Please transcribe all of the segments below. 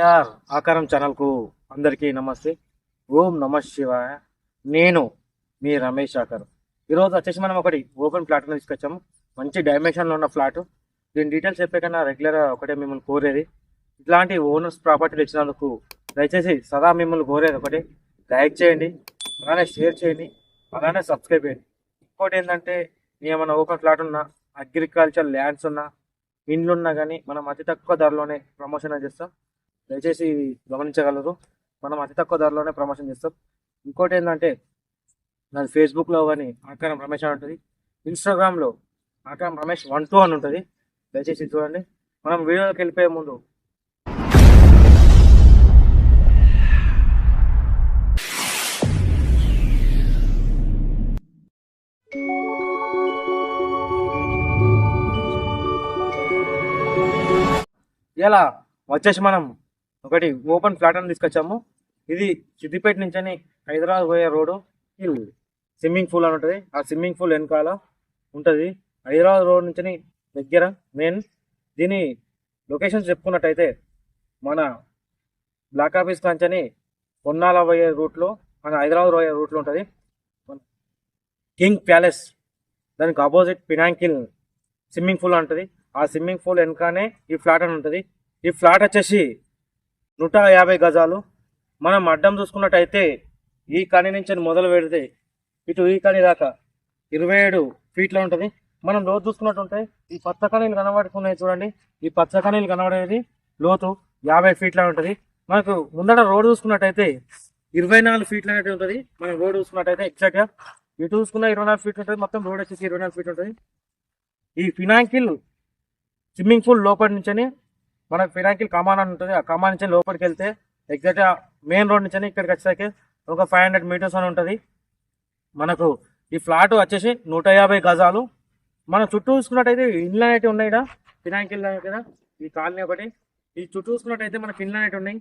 AR ఆకారం ఛానల్కు అందరికీ నమస్తే. ఓం నమ శివాయ. నేను మీ రమేష్ ఆకారం. ఈరోజు వచ్చేసి మనం ఒకటి ఓపెన్ ఫ్లాట్ తీసుకొచ్చాము. మంచి డైమెన్షన్లో ఉన్న ఫ్లాట్. దీని డీటెయిల్స్ చెప్పే కన్నా రెగ్యులర్ ఒకటే మిమ్మల్ని కోరేది. ఇట్లాంటి ఓనర్స్ ప్రాపర్టీలు ఇచ్చినందుకు దయచేసి సదా మిమ్మల్ని కోరేది ఒకటి. లైక్ చేయండి అలానే షేర్ చేయండి అలానే సబ్స్క్రైబ్ చేయండి. ఇంకోటి ఏంటంటే ఏమైనా ఓపెన్ ఫ్లాట్ ఉన్నా అగ్రికల్చర్ ల్యాండ్స్ ఉన్నా ఇండ్లు ఉన్నా కానీ మనం అతి తక్కువ ధరలోనే ప్రమోషన్ చేస్తాం. దయచేసి గమనించగలరు. మనం అతి తక్కువ ధరలోనే ప్రమోషన్ చేస్తాం. ఇంకోటి ఏంటంటే నాది ఫేస్బుక్లో కానీ ఆకారం రమేష్ అని ఉంటుంది. ఇన్స్టాగ్రామ్లో ఆకారం రమేష్ వన్ టూ అని ఉంటుంది. దయచేసి చూడండి. మనం వీడియోకి వెళ్ళిపోయే ముందు. ఇలా వచ్చేసి మనం ఒకటి ఓపెన్ ఫ్లాట్ అని తీసుకొచ్చాము. ఇది సిద్దిపేట నుంచి హైదరాబాద్ పోయే రోడ్డు. స్విమ్మింగ్ పూల్ అని ఉంటుంది. ఆ స్విమ్మింగ్ పూల్ వెనకాల ఉంటుంది. హైదరాబాద్ రోడ్ నుంచి దగ్గర మెయిన్. దీని లొకేషన్స్ చెప్పుకున్నట్టయితే మన బ్లాక్ ఆఫీస్ కాంచని పొన్నాల పోయే రూట్లో మన హైదరాబాద్ పోయే రూట్లో ఉంటుంది. King palace. దానికి ఆపోజిట్ పినాంకిల్ స్విమ్మింగ్ పూల్ ఉంటుంది. ఆ స్విమ్మింగ్ పూల్ వెనకనే ఈ ఫ్లాట్ అని ఉంటుంది. ఈ ఫ్లాట్ వచ్చేసి నూట యాభై గజాలు. మనం అడ్డం చూసుకున్నట్టయితే ఈ కని నుంచి మొదలు పెడితే ఇటు ఈ కని దాకా ఇరవై ఏడు ఫీట్లో ఉంటుంది. మనం లోతు చూసుకున్నట్టుంటే ఈ పచ్చ కనీలు కనబడుతున్నాయి చూడండి. ఈ పచ్చ కనీలు కనబడేది లోతు యాభై ఫీట్లో ఉంటుంది. మనకు ముందట రోడ్ చూసుకున్నట్టయితే ఇరవై నాలుగు ఫీట్లు అనేది ఉంటుంది. మనం రోడ్ చూసుకున్నట్టయితే ఎగ్జాక్ట్గా ఇటు చూసుకున్న ఇరవై నాలుగు ఫీట్ ఉంటుంది. మొత్తం రోడ్ వచ్చేసి ఇరవై నాలుగు ఫీట్ ఉంటుంది. ఈ ఫినాంకిల్ స్విమ్మింగ్ పూల్ లోపల నుంచి మనకు ఫిరాంకిల్ కమాన్ అని ఉంటుంది. ఆ కమాన్ నుంచి లోపలికి వెళ్తే ఎగ్జాక్ట్గా మెయిన్ రోడ్ నుంచి ఇక్కడికి వచ్చేసరికి ఒక ఫైవ్ హండ్రెడ్ మీటర్స్ అని ఉంటుంది. మనకు ఈ ఫ్లాట్ వచ్చేసి నూట యాభై గజాలు. మనం చుట్టూ చూసుకున్నట్టయితే ఇండ్లు అనేవి ఉన్నాయి ఇక్కడ ఫినాంకిల్ దగ్గర ఈ కాలనీ ఒకటి. ఈ చుట్టూ చూసుకున్నట్టయితే మనకి ఇండ్లు అనేవి ఉన్నాయి.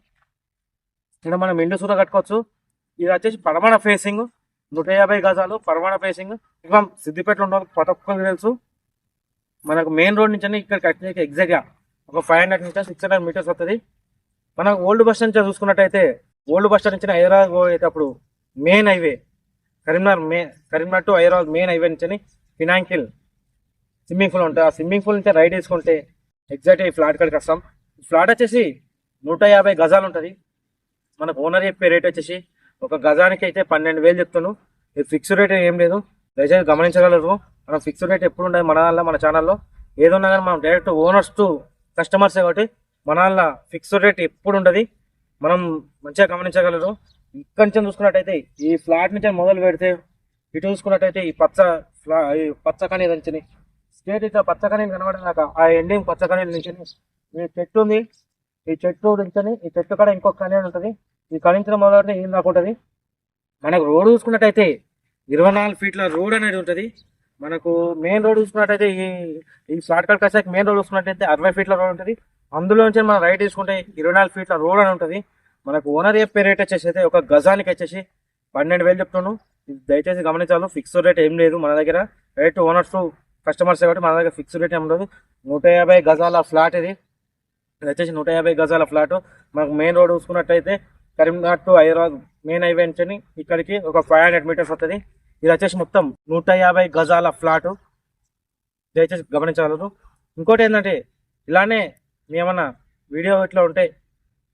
ఇక్కడ మనం ఇండ్లు సూర కట్టుకోవచ్చు. ఇది వచ్చేసి పడమణ ఫేసింగ్ నూట యాభై గజాలు పడమణ ఫేసింగ్ ఇంకా సిద్దిపేటలో ఉన్న వాళ్ళకి ప్రతి ఒక్కరికి తెలుసు. మనకు మెయిన్ రోడ్ నుంచి ఇక్కడికి వచ్చేకి ఎగ్జాక్ట్గా ఒక five hundred metres six hundred metres వస్తుంది మనం ఓల్డ్ బస్ స్టాండ్ నుంచి చూసుకున్నట్టయితే ఓల్డ్ బస్ స్టాండ్ నుంచి హైదరాబాద్ పోయేటప్పుడు main highway Karimnagar May Karimnagar to Hyderabad main highway నుంచి ఫినాంకిల్ స్విమ్మింగ్ పూల్ ఉంటుంది. ఆ స్విమ్మింగ్ పూల్ నుంచి రైడ్ వేసుకుంటే ఎగ్జాక్ట్ ఈ ఫ్లాట్ కాడికి వస్తాం. ఫ్లాట్ వచ్చేసి నూట యాభై గజాలు ఉంటుంది. మనకు ఓనర్ చెప్పే రేట్ వచ్చేసి ఒక గజానికి అయితే పన్నెండు వేలు చెప్తున్నాను ఇది ఫిక్స్డ్ రేట్ ఏం లేదు. దయచేసి గమనించగలరు. మనం ఫిక్స్డ్ రేట్ ఎప్పుడు ఉండదు మన దానిలో మన ఛానల్లో ఏదున్నా కానీ మనం డైరెక్ట్ ఓనర్స్ టు కస్టమర్స్ కాబట్టి మన ఫిక్స్డ్ రేట్ ఎప్పుడు ఉండదు మనం మంచిగా గమనించగలరు. ఇక్కడి నుంచి చూసుకున్నట్టయితే ఈ ఫ్లాట్ నుంచి మొదలు పెడితే ఇటు చూసుకున్నట్టయితే ఈ పచ్చ ఫ్లా ఈ పచ్చకనీ నుంచి స్టేట్ ఇట్లా పచ్చ కనీ కనబడినాక ఆ ఎండింగ్ పచ్చకనీ నుంచి. ఈ చెట్టు ఉంది. ఈ చెట్టు నుంచి ఈ చెట్టు కాడ ఇంకొక కనీ ఉంటుంది. ఈ కణించిన మొదటి ఏం దాకా ఉంటుంది? మనకు రోడ్డు చూసుకున్నట్టయితే ఇరవై నాలుగు ఫీట్ల రోడ్ అనేది ఉంటుంది. మనకు మెయిన్ రోడ్ చూసుకున్నట్టయితే ఈ ఈ షార్ట్ కట్ మెయిన్ రోడ్ చూసుకున్నట్టయితే అరవై ఫీట్ల రోడ్ ఉంటుంది. అందులో నుంచి మనం రైట్ తీసుకుంటే ఇరవై నాలుగు ఫీట్ల రోడ్ అని ఉంటుంది. మనకు ఓనర్ చెప్పే రేట్ వచ్చేసి అయితే ఒక గజానికి వచ్చేసి పన్నెండు వేలు చెప్తున్నాను దయచేసి గమనించాలి ఫిక్స్డ్ రేట్ ఏం లేదు మన దగ్గర. రేట్ ఓనర్స్ కస్టమర్స్ కాబట్టి మన దగ్గర ఫిక్స్డ్ రేట్ ఏం ఉండదు. నూట యాభై గజాల ఫ్లాట్ ఇది. ఇది వచ్చేసి నూట యాభై గజాల ఫ్లాట్ మనకు మెయిన్ రోడ్ చూసుకున్నట్టయితే Karimnagar to Hyderabad main highway నుంచి ఇక్కడికి ఒక ఫైవ్ హండ్రెడ్ మీటర్స్ వస్తుంది. ఇది వచ్చేసి మొత్తం నూట యాభై గజాల ఫ్లాట్. దయచేసి గమనించగలరు. ఇంకోటి ఏంటంటే ఇలానే ఏమన్నా వీడియో ఇట్లా ఉంటే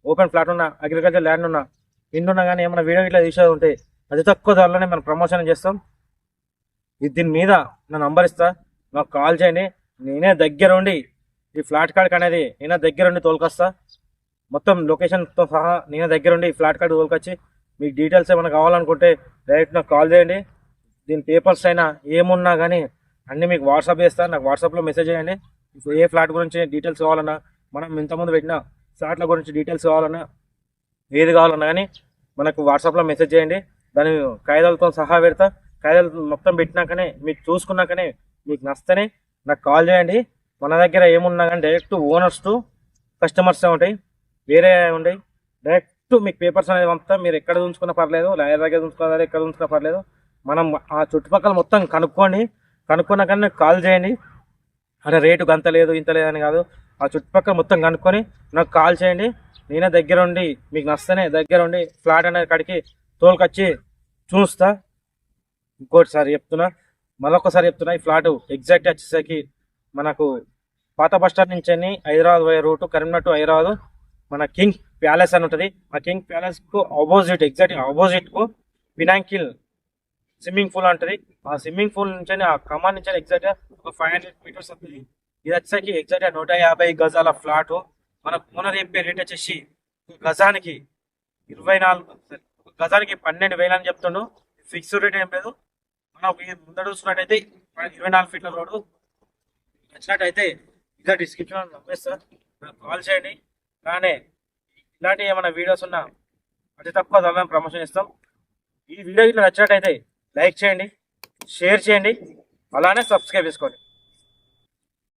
ఓపెన్ ఫ్లాట్ ఉన్న అగ్రికల్చర్ ల్యాండ్ ఉన్నా ఇండ్ ఉన్నా కానీ ఏమైనా వీడియో ఇట్లా తీసేది ఉంటే అతి తక్కువ ధరలోనే మనం ప్రమోషన్ చేస్తాం. ఇది దీని మీద నా నంబర్ ఇస్తా. నాకు కాల్ చేయండి. నేనే దగ్గర ఉండి ఈ ఫ్లాట్ కార్డ్ అనేది నేనే దగ్గర ఉండి తోలుకొస్తా. మొత్తం లొకేషన్తో సహా నేనే దగ్గర ఉండి ఈ ఫ్లాట్ కార్డు తోలుకొచ్చి మీకు డీటెయిల్స్ ఏమైనా కావాలనుకుంటే డైరెక్ట్ నాకు కాల్ చేయండి. దీని పేపర్స్ అయినా ఏమున్నా కానీ అన్నీ మీకు వాట్సాప్ చేస్తాను నాకు వాట్సాప్లో మెసేజ్ చేయండి. మీకు ఏ ఫ్లాట్ గురించి డీటెయిల్స్ కావాలన్నా మనం ఇంతకుముందు పెట్టిన ఫ్లాట్ల గురించి డీటెయిల్స్ కావాలన్నా ఏది కావాలన్నా కానీ మనకు వాట్సాప్లో మెసేజ్ చేయండి. దాని కాగితాలతో సహా పెడతా. కాగితాలు మొత్తం పెట్టినాకనే మీకు చూసుకున్నాకనే మీకు నచ్చితేనే నాకు కాల్ చేయండి. మన దగ్గర ఏమున్నా కానీ డైరెక్ట్ ఓనర్స్ టు కస్టమర్స్ ఉంటాయి వేరే ఉంటాయి. డైరెక్ట్ మీకు పేపర్స్ అనేది పంపుతా. మీరు ఎక్కడ ఉంచుకున్నా పర్లేదు లాయర్ దగ్గర ఉంచుకున్నా ఎక్కడ ఉంచుకున్నా పర్లేదు. మనం ఆ చుట్టుపక్కల మొత్తం కనుక్కోండి కనుక్కున్నాకనే కాల్ చేయండి. అంటే రేటు గంత లేదు ఇంత లేదు అని కాదు. ఆ చుట్టుపక్కల మొత్తం కనుక్కొని నాకు కాల్ చేయండి. నేనే దగ్గరుండి మీకు నస్తేనే దగ్గర ఉండి ఫ్లాట్ అనేది కాడికి తోలుకొచ్చి చూస్తా. ఇంకోటిసారి చెప్తున్నా మరొకసారి చెప్తున్నా ఈ ఫ్లాట్ ఎగ్జాక్ట్ వచ్చేసరికి మనకు పాత బస్ స్టాండ్ నుంచి హైదరాబాద్ పోయే రూటు కరీంనగర్ టు హైదరాబాద్. మన కింగ్ ప్యాలెస్ అని ఉంటుంది. ఆ కింగ్ ప్యాలెస్కు ఆపోజిట్ ఎగ్జాక్ట్ ఆపోజిట్కు వినాంకిల్ స్విమ్మింగ్ పూల్ ఉంటుంది ఆ స్విమ్మింగ్ పూల్ నుంచి ఆ కమాన్ నుంచి ఎగ్జాక్ట్ ఒక ఫైవ్ హండ్రెడ్ మీటర్స్ వస్తుంది ఇది వచ్చేసరికి ఎగ్జాక్ట్ నూట యాభై గజాల ఫ్లాట్ మన ఓనర్ చెప్పే రేట్ వచ్చేసి గజానికి ఇరవై నాలుగు ఒక గజానికి పన్నెండు వేలు అని చెప్తుండు. ఫిక్స్డ్ రేట్ ఏం లేదు. మనం ముందర చూసుకున్నట్టయితే ఇరవై నాలుగు ఫీట్ల రోడ్డు నచ్చినట్టయితే ఇంకా డిస్క్రిప్షన్ పంపిస్తా నాకు కాల్ చేయండి. కానీ ఇలాంటి ఏమైనా వీడియోస్ ఉన్నా అతి తక్కువ ధరలను ప్రమోషన్ ఇస్తాం. ఈ వీడియో ఇట్లా నచ్చినట్టయితే లైక్ చేయండి షేర్ చేయండి అలానే సబ్స్క్రైబ్ చేసుకోండి.